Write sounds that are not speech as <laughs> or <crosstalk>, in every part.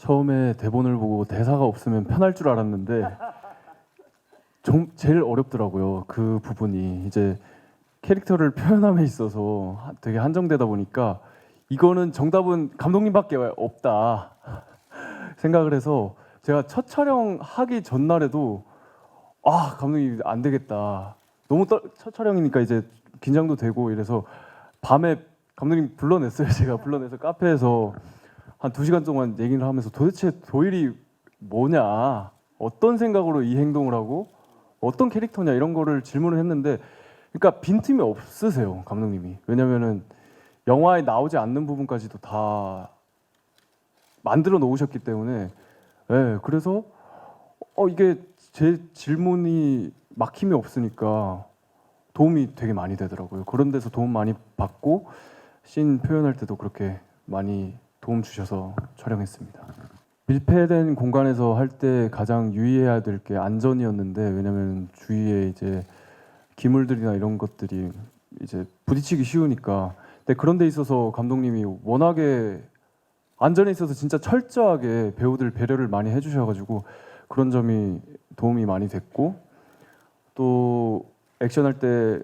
처음에 대본을 보고 대사가 없으면 편할 줄 알았는데 좀 제일 어렵더라고요. 그 부분이. 이제 캐릭터를 표현함에 있어서 하- 되게 한정되다 보니까 이거는 정답은 감독님밖에 없다 <laughs> 생각을 해서 제가 첫 촬영 하기 전날에도 아 감독님 안 되겠다. 너무 떨, 첫 촬영이니까 이제 긴장도 되고 이래서 밤에 감독님 불러냈어요. <laughs> 제가 불러내서 카페에서 한 두 시간 동안 얘기를 하면서 도대체 도일이 뭐냐? 어떤 생각으로 이 행동을 하고 어떤 캐릭터냐? 이런 거를 질문을 했는데 그러니까 빈틈이 없으세요 감독님이. 왜냐면은 영화에 나오지 않는 부분까지도 다 만들어 놓으셨기 때문에. 예 그래서 어 이게 제 질문이 막힘이 없으니까 도움이 되게 많이 되더라고요. 그런 데서 도움 많이 받고 씬 표현할 때도 그렇게 많이 도움 주셔서 촬영했습니다. 밀폐된 공간에서 할 때 가장 유의해야 될 게 안전이었는데 왜냐면 주위에 이제 기물들이나 이런 것들이 이제 부딪히기 쉬우니까. 근데 그런 데 있어서 감독님이 워낙에 안전에 있어서 진짜 철저하게 배우들 배려를 많이 해주셔가지고 그런 점이 도움이 많이 됐고 또 액션할 때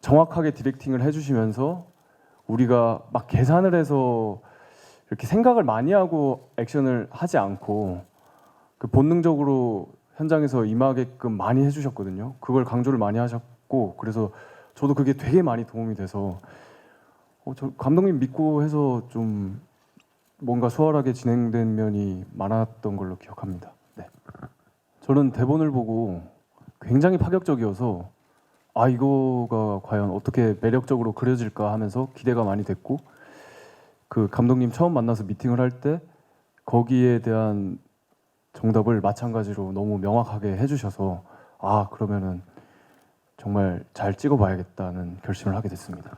정확하게 디렉팅을 해주시면서 우리가 막 계산을 해서 이렇게 생각을 많이 하고 액션을 하지 않고 그 본능적으로 현장에서 임하게끔 많이 해주셨거든요. 그걸 강조를 많이 하셨고 그래서 저도 그게 되게 많이 도움이 돼서 어, 저 감독님 믿고 해서 좀 뭔가 수월하게 진행된 면이 많았던 걸로 기억합니다. 네. 저는 대본을 보고 굉장히 파격적이어서 아 이거가 과연 어떻게 매력적으로 그려질까 하면서 기대가 많이 됐고 그 감독님 처음 만나서 미팅을 할 때 거기에 대한 정답을 마찬가지로 너무 명확하게 해주셔서 아 그러면은 정말 잘 찍어봐야겠다는 결심을 하게 됐습니다.